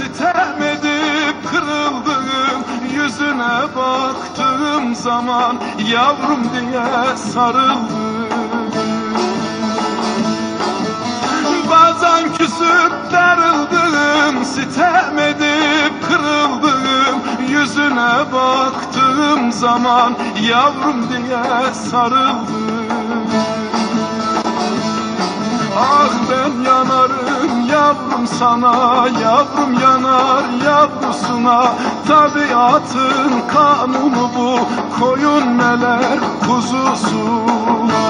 sitem edip kırıldığım Yüzüne baktığım zaman yavrum diye sarıldım. Bazen küsüp darıldım Sitem edip kırıldım. Yüzüne baktığım zaman Yavrum diye sarıldım. Ah ben yanarım yavrum sana Yavrum yanar yavrusuna. Tabiatın kanunu bu Koyun meler kuzusuna.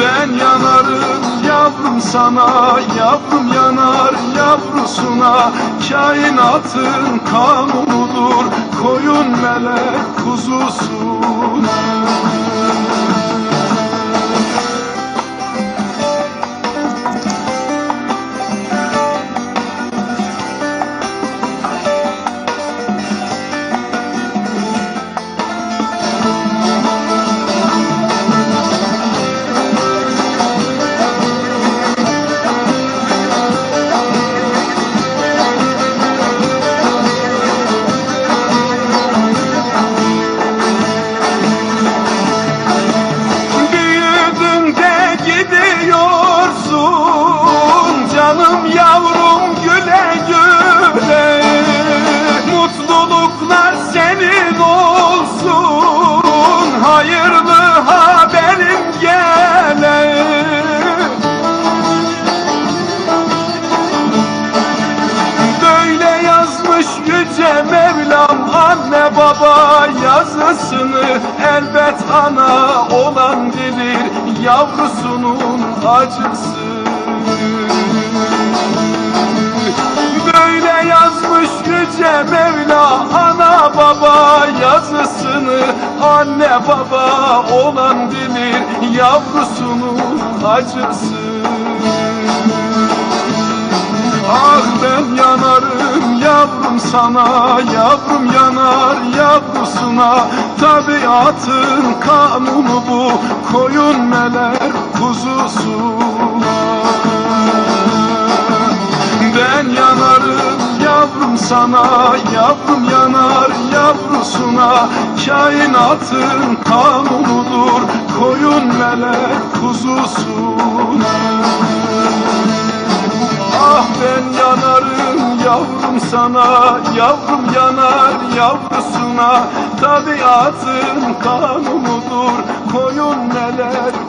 Ben yanarım yavrum sana Yavrum yanar yavrusuna. Kainatın kanunudur Koyun melek kuzusuna yazısını Elbet ana olan bilir yavrusunun acısı. Böyle yazmış yüce Mevla ana baba yazısını Anne baba olan bilir yavrusunun acısı. Ah ben yanarım yavrum sana Yavrum yanar yavrusuna Tabiatın kanunu bu. Koyun meler kuzusuna. Ben yanarım yavrum sana Yavrum yanar yavrusuna. Kainatın kanunudur Koyun melek kuzusuna yavrum sana Yavrum yanar yavrusuna. Tabiatın kanunudur Koyun melek